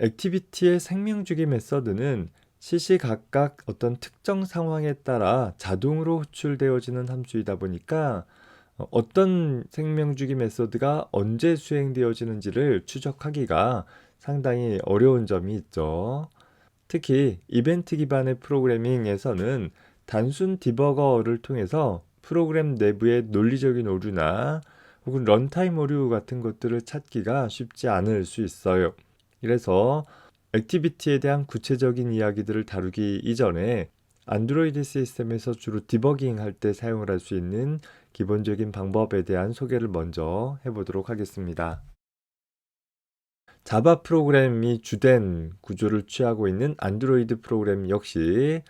액티비티의 생명주기 메서드는 시시각각 어떤 특정 상황에 따라 자동으로 호출되어지는 함수이다 보니까 어, 어떤 생명주기 메서드가 언제 수행되어지는지를 추적하기가 상당히 어려운 점이 있죠. 특히 이벤트 기반의 프로그래밍에서는 단순 디버거를 통해서 프로그램 내부의 논리적인 오류나 혹은 런타임 오류 같은 것들을 찾기가 쉽지 않을 수 있어요. 이래서 액티비티에 대한 구체적인 이야기들을 다루기 이전에 안드로이드 시스템에서 주로 디버깅 할 때 사용을 할 수 있는 기본적인 방법에 대한 소개를 먼저 해보도록 하겠습니다. 자바 프로그램이 주된 구조를 취하고 있는 안드로이드 프로그램 역시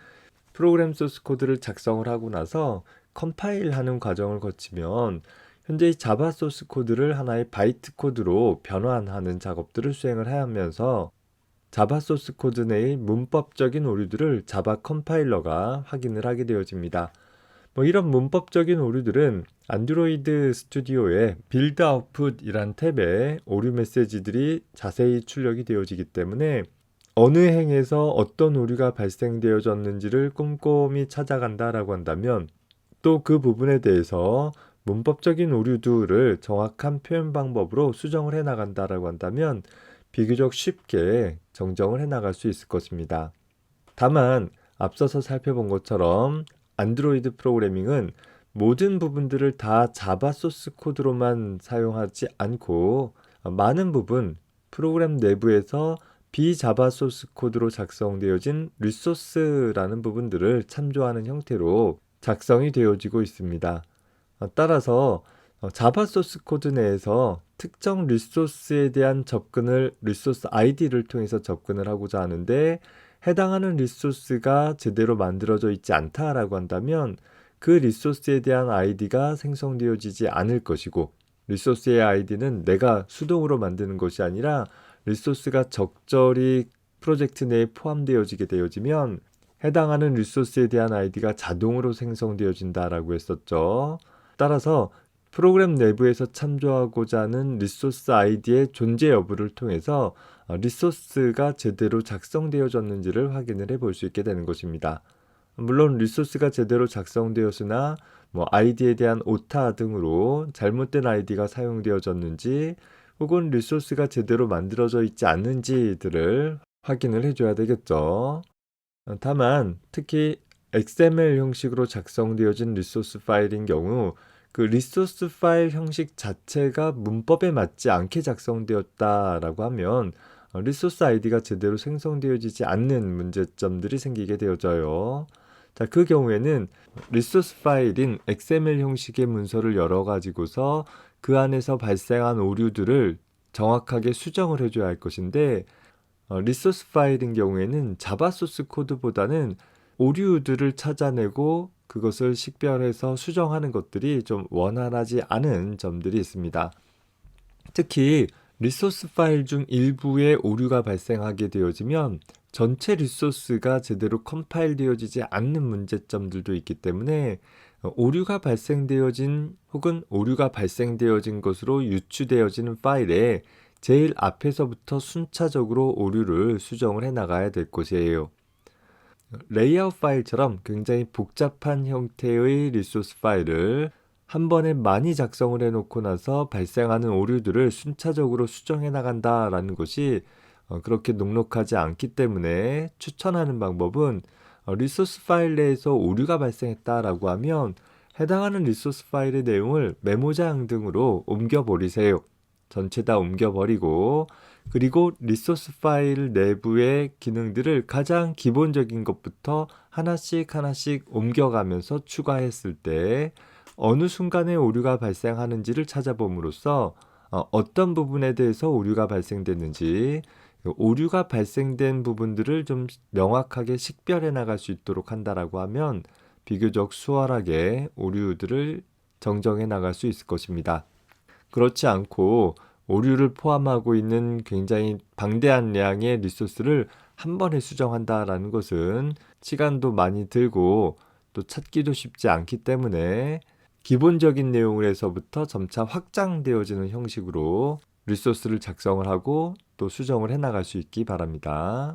프로그램 소스 코드를 작성을 하고 나서 컴파일하는 과정을 거치면 현재 이 자바 소스 코드를 하나의 바이트 코드로 변환하는 작업들을 수행을 하면서 자바 소스 코드 내의 문법적인 오류들을 자바 컴파일러가 확인을 하게 되어집니다. 뭐 이런 문법적인 오류들은 안드로이드 스튜디오의 빌드 아웃풋이란 탭에 오류 메시지들이 자세히 출력이 되어지기 때문에 어느 행에서 어떤 오류가 발생되어졌는지를 꼼꼼히 찾아간다라고 한다면 또 그 부분에 대해서 문법적인 오류들을 정확한 표현 방법으로 수정을 해 나간다라고 한다면 비교적 쉽게 정정을 해 나갈 수 있을 것입니다. 다만 앞서서 살펴본 것처럼 안드로이드 프로그래밍은 모든 부분들을 다 자바 소스 코드로만 사용하지 않고 많은 부분 프로그램 내부에서 비자바 소스 코드로 작성되어진 리소스라는 부분들을 참조하는 형태로 작성이 되어지고 있습니다. 어, 따라서 어, 자바 소스 코드 내에서 특정 리소스에 대한 접근을 리소스 아이디를 통해서 접근을 하고자 하는데 해당하는 리소스가 제대로 만들어져 있지 않다라고 한다면 그 리소스에 대한 아이디가 생성되어지지 않을 것이고 리소스의 아이디는 내가 수동으로 만드는 것이 아니라 리소스가 적절히 프로젝트 내에 포함되어지게 되어지면 해당하는 리소스에 대한 아이디가 자동으로 생성되어진다라고 했었죠. 따라서 프로그램 내부에서 참조하고자 하는 리소스 아이디의 존재 여부를 통해서 어, 리소스가 제대로 작성되어졌는지를 확인을 해 볼 수 있게 되는 것입니다. 물론 리소스가 제대로 작성되었으나 뭐 아이디에 대한 오타 등으로 잘못된 아이디가 사용되어졌는지 혹은 리소스가 제대로 만들어져 있지 않는지들을 확인을 해줘야 되겠죠. 어, 다만 특히 XML 형식으로 작성되어진 리소스 파일인 경우 그 리소스 파일 형식 자체가 문법에 맞지 않게 작성되었다라고 하면 어, 리소스 아이디가 제대로 생성되어지지 않는 문제점들이 생기게 되어져요. 자, 그 경우에는 리소스 파일인 XML 형식의 문서를 열어 가지고서 그 안에서 발생한 오류들을 정확하게 수정을 해줘야 할 것인데 어, 리소스 파일인 경우에는 자바 소스 코드보다는 오류들을 찾아내고 그것을 식별해서 수정하는 것들이 좀 원활하지 않은 점들이 있습니다. 특히 리소스 파일 중 일부에 오류가 발생하게 되어지면 전체 리소스가 제대로 컴파일 되어지지 않는 문제점들도 있기 때문에 어, 오류가 발생되어진 혹은 오류가 발생되어진 것으로 유추되어지는 파일에 제일 앞에서부터 순차적으로 오류를 수정을 해 나가야 될 것이에요. 레이아웃 파일처럼 굉장히 복잡한 형태의 리소스 파일을 한 번에 많이 작성을 해놓고 나서 발생하는 오류들을 순차적으로 수정해 나간다라는 것이 어, 그렇게 녹록하지 않기 때문에 추천하는 방법은 어, 리소스 파일 내에서 오류가 발생했다라고 하면 해당하는 리소스 파일의 내용을 메모장 등으로 옮겨버리세요. 전체 다 옮겨버리고 그리고 리소스 파일 내부의 기능들을 가장 기본적인 것부터 하나씩 하나씩 옮겨가면서 추가했을 때 어느 순간에 오류가 발생하는지를 찾아봄으로써 어, 떤 부분에 대해서 오류가 발생됐는지 오류가 발생된 부분들을 좀 명확하게 식별해 나갈 수 있도록 한다라고 하면 비교적 수월하게 오류들을 정정해 나갈 수 있을 것입니다. 그렇지 않고 오류를 포함하고 있는 굉장히 방대한 양의 리소스를 한 번에 수정한다라는 것은 시간도 많이 들고 또 찾기도 쉽지 않기 때문에 기본적인 내용에서부터 점차 확장되어지는 형식으로 리소스를 작성을 하고 또 수정을 해 나갈 수 있기 바랍니다.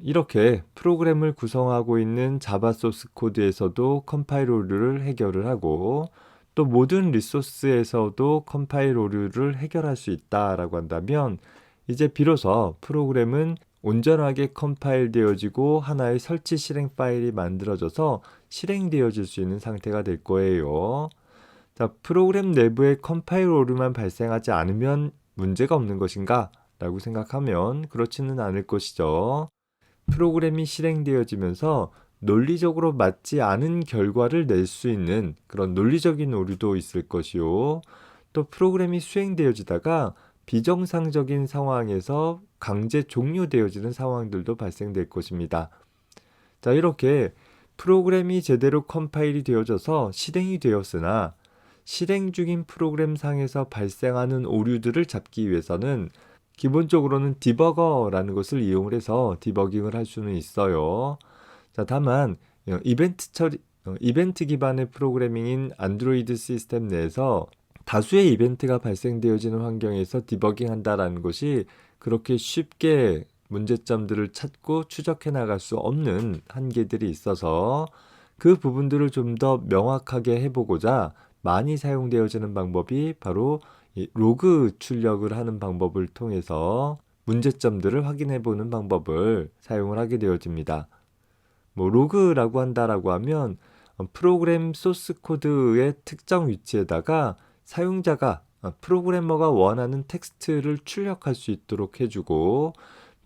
이렇게 프로그램을 구성하고 있는 자바 소스 코드에서도 컴파일 오류를 해결을 하고 또 모든 리소스에서도 컴파일 오류를 해결할 수 있다라고 한다면 이제 비로소 프로그램은 온전하게 컴파일 되어지고 하나의 설치 실행 파일이 만들어져서 실행되어질 수 있는 상태가 될 거예요. 자, 프로그램 내부에 컴파일 오류만 발생하지 않으면 문제가 없는 것인가? 라고 생각하면 그렇지는 않을 것이죠. 프로그램이 실행되어지면서 논리적으로 맞지 않은 결과를 낼 수 있는 그런 논리적인 오류도 있을 것이요. 또 프로그램이 수행되어지다가 비정상적인 상황에서 강제 종료되어지는 상황들도 발생될 것입니다. 자, 이렇게 프로그램이 제대로 컴파일이 되어져서 실행이 되었으나 실행 중인 프로그램 상에서 발생하는 오류들을 잡기 위해서는 기본적으로는 디버거라는 것을 이용을 해서 디버깅을 할 수는 있어요. 자, 다만 어, 이벤트 처리 어, 이벤트 기반의 프로그래밍인 안드로이드 시스템 내에서 다수의 이벤트가 발생되어지는 환경에서 디버깅 한다라는 것이 그렇게 쉽게 문제점들을 찾고 추적해 나갈 수 없는 한계들이 있어서 그 부분들을 좀 더 명확하게 해보고자 많이 사용되어지는 방법이 바로 이 로그 출력을 하는 방법을 통해서 문제점들을 확인해 보는 방법을 사용을 하게 되어집니다. 뭐 로그라고 한다라고 하면 어, 프로그램 소스 코드의 특정 위치에다가 사용자가 어, 프로그래머가 원하는 텍스트를 출력할 수 있도록 해주고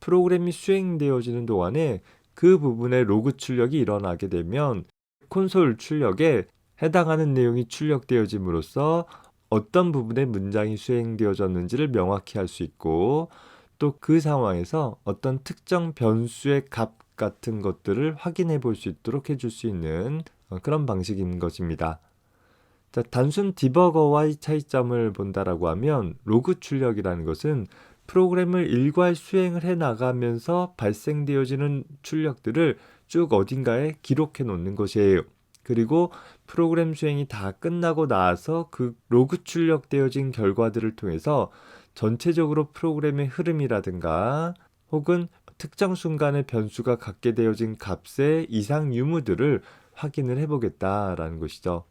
프로그램이 수행되어지는 동안에 그 부분의 로그 출력이 일어나게 되면 콘솔 출력에 해당하는 내용이 출력되어짐으로써 어떤 부분의 문장이 수행되어졌는지를 명확히 할 수 있고 또 그 상황에서 어떤 특정 변수의 값 같은 것들을 확인해 볼 수 있도록 해줄 수 있는 어, 그런 방식인 것입니다. 자, 단순 디버거와의 차이점을 본다라고 하면 로그 출력이라는 것은 프로그램을 일괄 수행을 해 나가면서 발생되어지는 출력들을 쭉 어딘가에 기록해 놓는 것이에요. 그리고 프로그램 수행이 다 끝나고 나서 그 로그 출력되어진 결과들을 통해서 전체적으로 프로그램의 흐름이라든가 혹은 특정 순간에 변수가 갖게 되어진 값의 이상 유무들을 확인을 해보겠다라는 것이죠.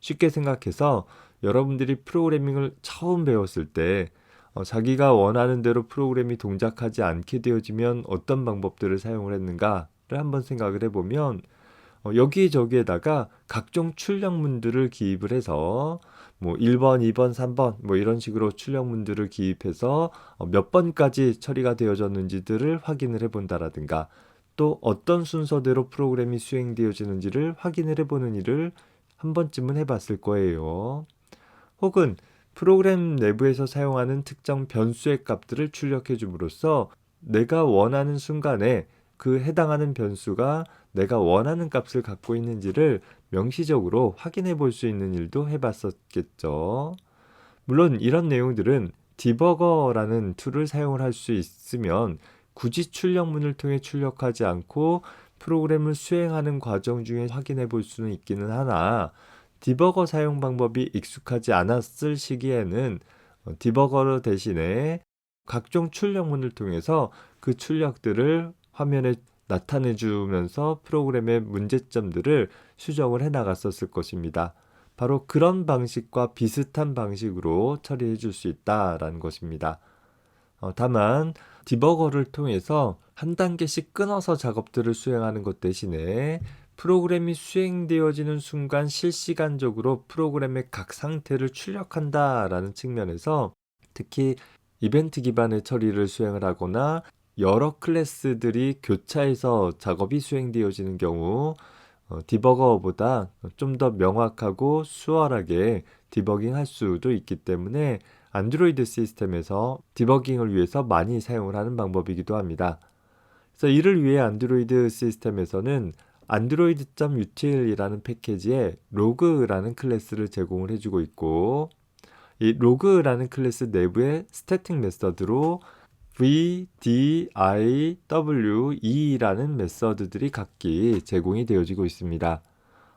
쉽게 생각해서 여러분들이 프로그래밍을 처음 배웠을 때 어, 자기가 원하는 대로 프로그램이 동작하지 않게 되어지면 어떤 방법들을 사용을 했는가를 한번 생각을 해보면 어, 여기저기에다가 각종 출력문들을 기입을 해서 뭐 1번, 2번, 3번 뭐 이런 식으로 출력문들을 기입해서 어, 몇 번까지 처리가 되어졌는지들을 확인을 해본다라든가 또 어떤 순서대로 프로그램이 수행되어지는지를 확인을 해보는 일을 한 번쯤은 해봤을 거예요. 혹은 프로그램 내부에서 사용하는 특정 변수의 값들을 출력해 줌으로써 내가 원하는 순간에 그 해당하는 변수가 내가 원하는 값을 갖고 있는지를 명시적으로 확인해 볼 수 있는 일도 해봤었겠죠. 물론 이런 내용들은 디버거라는 툴을 사용을 할 수 있으면 굳이 출력문을 통해 출력하지 않고 프로그램을 수행하는 과정 중에 확인해 볼 수는 있기는 하나 디버거 사용 방법이 익숙하지 않았을 시기에는 어, 디버거 대신에 각종 출력문을 통해서 그 출력들을 화면에 나타내 주면서 프로그램의 문제점들을 수정을 해 나갔었을 것입니다. 바로 그런 방식과 비슷한 방식으로 처리해 줄 수 있다라는 것입니다. 어, 다만 디버거를 통해서 한 단계씩 끊어서 작업들을 수행하는 것 대신에 프로그램이 수행되어지는 순간 실시간적으로 프로그램의 각 상태를 출력한다라는 측면에서 특히 이벤트 기반의 처리를 수행을 하거나 여러 클래스들이 교차해서 작업이 수행되어지는 경우 어, 디버거보다 좀 더 명확하고 수월하게 디버깅 할 수도 있기 때문에 안드로이드 시스템에서 디버깅을 위해서 많이 사용을 하는 방법이기도 합니다. 그래서 이를 위해 안드로이드 시스템에서는 android.util이라는 패키지에 로그라는 클래스를 제공을 해주고 있고 이 로그라는 클래스 내부의 스태틱 메서드로 v, d, i, w, e라는 메서드들이 각기 제공이 되어지고 있습니다.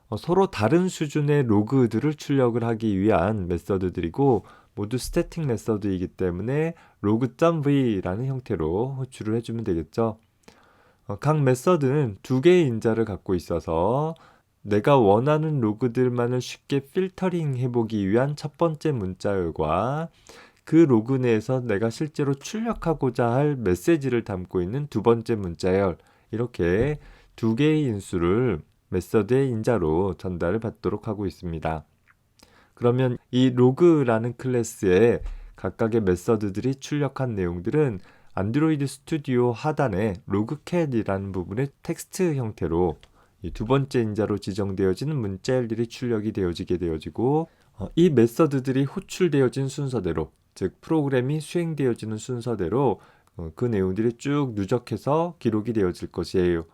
어, 서로 다른 수준의 로그들을 출력을 하기 위한 메서드들이고 모두 스태틱 메서드이기 때문에 log.v라는 형태로 호출을 해주면 되겠죠. 어, 각 메서드는 두 개의 인자를 갖고 있어서 내가 원하는 로그들만을 쉽게 필터링 해보기 위한 첫 번째 문자열과 그 로그 내에서 내가 실제로 출력하고자 할 메시지를 담고 있는 두 번째 문자열 이렇게 두 개의 인수를 메서드의 인자로 전달을 받도록 하고 있습니다. 그러면 이 로그라는 클래스에 각각의 메서드들이 출력한 내용들은 안드로이드 스튜디오 하단에 로그캣이라는 부분의 텍스트 형태로 이두 번째 인자로 지정되어지는 문자열들이 출력이 되어지게 되어지고 어, 이 메서드들이 호출되어진 순서대로 즉 프로그램이 수행되어지는 순서대로 어, 그 내용들이 쭉 누적해서 기록이 되어질 것이에요.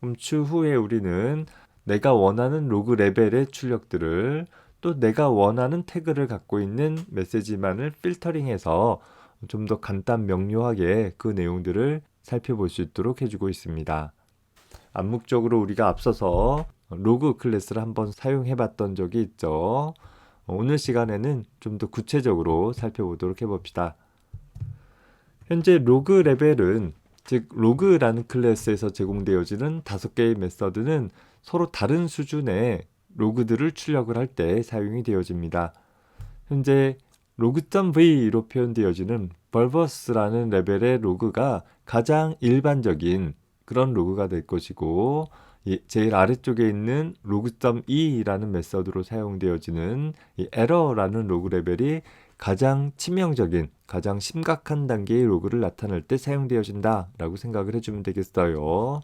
그럼 추후에 우리는 내가 원하는 로그 레벨의 출력들을 또 내가 원하는 태그를 갖고 있는 메시지만을 필터링해서 좀 더 간단 명료하게 그 내용들을 살펴볼 수 있도록 해주고 있습니다. 암묵적으로 우리가 앞서서 로그 클래스를 한번 사용해 봤던 적이 있죠. 오늘 시간에는 좀 더 구체적으로 살펴보도록 해봅시다. 현재 로그 레벨은 즉 로그라는 클래스에서 제공되어지는 다섯 개의 메서드는 서로 다른 수준의 로그들을 출력을 할 때 사용이 되어집니다. 현재 로그.v로 표현되어지는 벌버스라는 레벨의 로그가 가장 일반적인 그런 로그가 될 것이고 이 제일 아래쪽에 있는 로그.e라는 메서드로 사용되어지는 이 에러라는 로그 레벨이 가장 치명적인, 가장 심각한 단계의 로그를 나타낼 때 사용되어진다라고 생각을 해주면 되겠어요.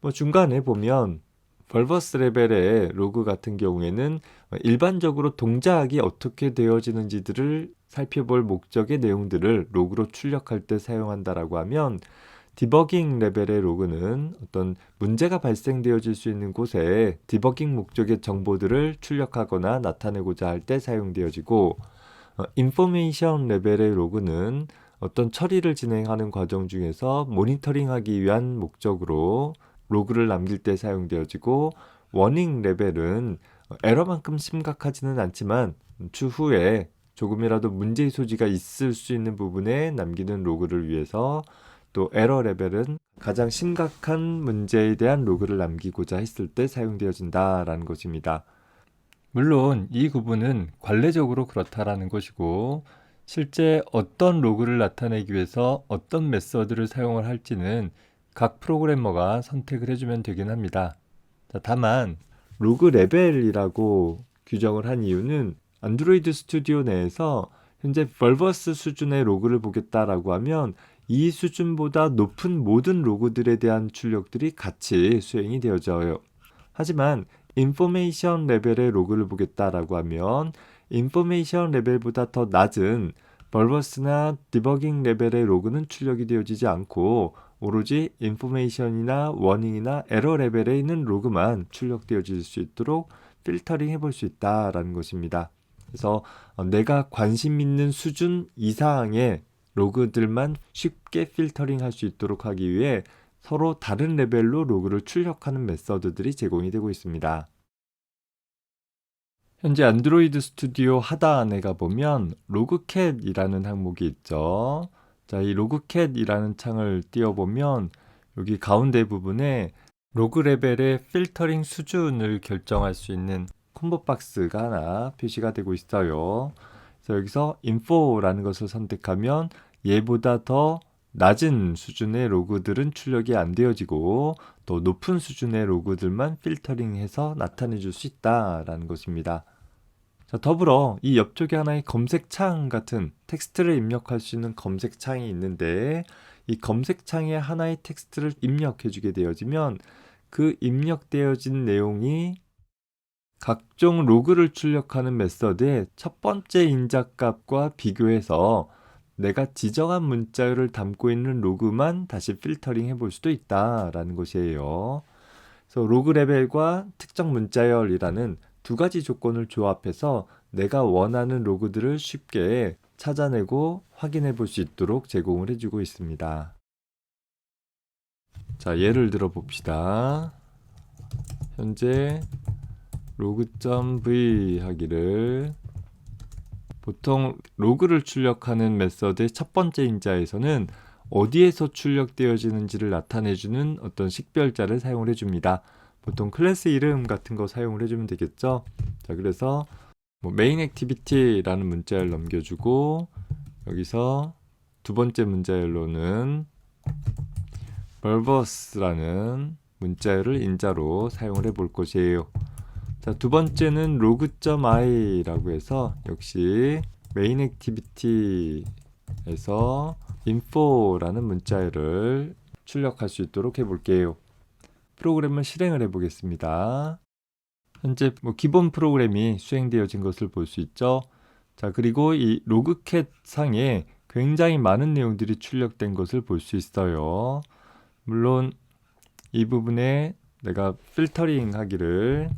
뭐 중간에 보면 벌버스 레벨의 로그 같은 경우에는 일반적으로 동작이 어떻게 되어지는지들을 살펴볼 목적의 내용들을 로그로 출력할 때 사용한다라고 하면 디버깅 레벨의 로그는 어떤 문제가 발생되어질 수 있는 곳에 디버깅 목적의 정보들을 출력하거나 나타내고자 할 때 사용되어지고 어, 인포메이션 레벨의 로그는 어떤 처리를 진행하는 과정 중에서 모니터링하기 위한 목적으로 로그를 남길 때 사용되어지고 워닝 레벨은 에러만큼 심각하지는 않지만 추후에 조금이라도 문제의 소지가 있을 수 있는 부분에 남기는 로그를 위해서 또 에러 레벨은 가장 심각한 문제에 대한 로그를 남기고자 했을 때 사용되어진다라는 것입니다. 물론 이 구분은 관례적으로 그렇다라는 것이고 실제 어떤 로그를 나타내기 위해서 어떤 메서드를 사용을 할지는 각 프로그래머가 선택을 해주면 되긴 합니다. 자, 다만 로그 레벨이라고 규정을 한 이유는 안드로이드 스튜디오 내에서 현재 벌버스 수준의 로그를 보겠다라고 하면 이 수준보다 높은 모든 로그들에 대한 출력들이 같이 수행이 되어져요. 하지만 인포메이션 레벨의 로그를 보겠다라고 하면 인포메이션 레벨보다 더 낮은 벌버스나 디버깅 레벨의 로그는 출력이 되어지지 않고 오로지 인포메이션이나 워닝이나 에러 레벨에 있는 로그만 출력되어질 수 있도록 필터링 해볼 수 있다라는 것입니다. 그래서 어, 내가 관심 있는 수준 이상의 로그들만 쉽게 필터링 할 수 있도록 하기 위해 서로 다른 레벨로 로그를 출력하는 메서드들이 제공이 되고 있습니다. 현재 안드로이드 스튜디오 하단에 가보면 로그캣이라는 항목이 있죠. 자, 이 로그캣이라는 창을 띄워보면 여기 가운데 부분에 로그 레벨의 필터링 수준을 결정할 수 있는 콤보 박스가 하나 표시가 되고 있어요. 그래서 여기서 info라는 것을 선택하면 얘보다 더 낮은 수준의 로그들은 출력이 안 되어지고 또 높은 수준의 로그들만 필터링해서 나타내 줄 수 있다라는 것입니다. 자, 더불어 이 옆쪽에 하나의 검색창 같은 텍스트를 입력할 수 있는 검색창이 있는데 이 검색창에 하나의 텍스트를 입력해 주게 되어지면 그 입력되어진 내용이 각종 로그를 출력하는 메서드의 첫 번째 인자값과 비교해서 내가 지정한 문자열을 담고 있는 로그만 다시 필터링 해볼 수도 있다라는 것이에요. 그래서 로그 레벨과 특정 문자열이라는 두 가지 조건을 조합해서 내가 원하는 로그들을 쉽게 찾아내고 확인해 볼 수 있도록 제공을 해주고 있습니다. 자, 예를 들어 봅시다. 현재 로그.v 하기를 보통 로그를 출력하는 메서드의 첫 번째 인자에서는 어디에서 출력되어지는지를 나타내주는 어떤 식별자를 사용을 해줍니다. 보통 클래스 이름 같은 거 사용을 해주면 되겠죠. 자, 그래서 뭐 메인 액티비티라는 문자를 넘겨주고 여기서 두 번째 문자열로는 verbs라는 문자열을 인자로 사용을 해 볼 것이에요. 자, 두 번째는 log.i라고 해서 역시 메인 액티비티에서 info라는 문자열을 출력할 수 있도록 해 볼게요. 프로그램을 실행을 해 보겠습니다. 현재 뭐 기본 프로그램이 수행되어진 것을 볼 수 있죠. 자, 그리고 이 로그캣 상에 굉장히 많은 내용들이 출력된 것을 볼 수 있어요. 물론 이 부분에 내가 필터링 하기를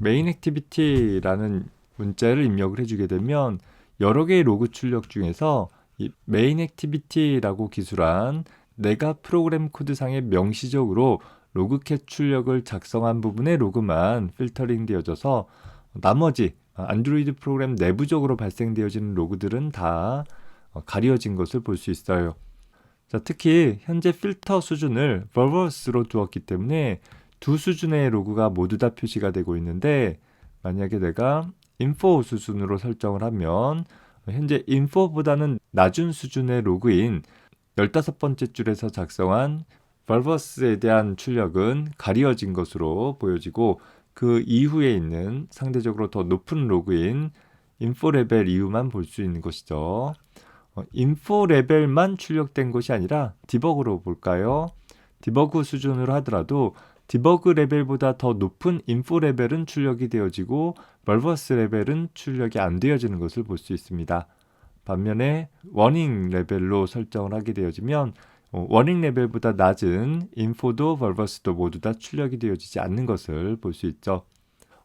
메인 액티비티라는 문자를 입력을 해주게 되면 여러 개의 로그 출력 중에서 이 메인 액티비티라고 기술한 내가 프로그램 코드상에 명시적으로 로그캣 출력을 작성한 부분의 로그만 필터링 되어져서 나머지 안드로이드 프로그램 내부적으로 발생되어지는 로그들은 다 어, 가려진 것을 볼 수 있어요. 자, 특히 현재 필터 수준을 verbs로 두었기 때문에 두 수준의 로그가 모두 다 표시가 되고 있는데 만약에 내가 info 수준으로 설정을 하면 현재 info보다는 낮은 수준의 로그인 15번째 줄에서 작성한 verbs에 대한 출력은 가려진 것으로 보여지고 그 이후에 있는 상대적으로 더 높은 로그인 info 레벨 이후만 볼 수 있는 것이죠. 어, 인포 레벨만 출력된 것이 아니라 디버그로 볼까요? 디버그 수준으로 하더라도 디버그 레벨보다 더 높은 인포 레벨은 출력이 되어지고 멀버스 레벨은 출력이 안 되어지는 것을 볼 수 있습니다. 반면에 워닝 레벨로 설정을 하게 되어지면 어, 워닝 레벨보다 낮은 인포도 벌버스도 모두 다 출력이 되어지지 않는 것을 볼 수 있죠.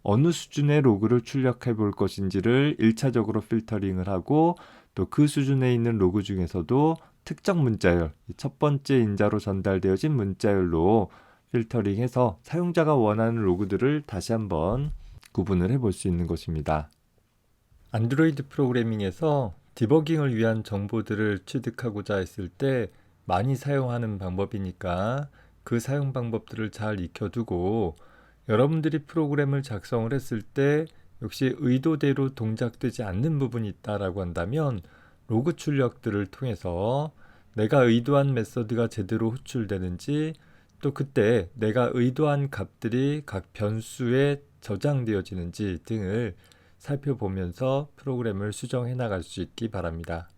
어느 수준의 로그를 출력해 볼 것인지를 1차적으로 필터링을 하고 또 그 수준에 있는 로그 중에서도 특정 문자열, 첫 번째 인자로 전달되어진 문자열로 필터링 해서 사용자가 원하는 로그들을 다시 한번 구분을 해볼 수 있는 것입니다. 안드로이드 프로그래밍에서 디버깅을 위한 정보들을 취득하고자 했을 때 많이 사용하는 방법이니까 그 사용 방법들을 잘 익혀두고 여러분들이 프로그램을 작성을 했을 때 역시 의도대로 동작되지 않는 부분이 있다라고 한다면 로그 출력들을 통해서 내가 의도한 메서드가 제대로 호출되는지 또 그때 내가 의도한 값들이 각 변수에 저장되어지는지 등을 살펴보면서 프로그램을 수정해 나갈 수 있기 바랍니다.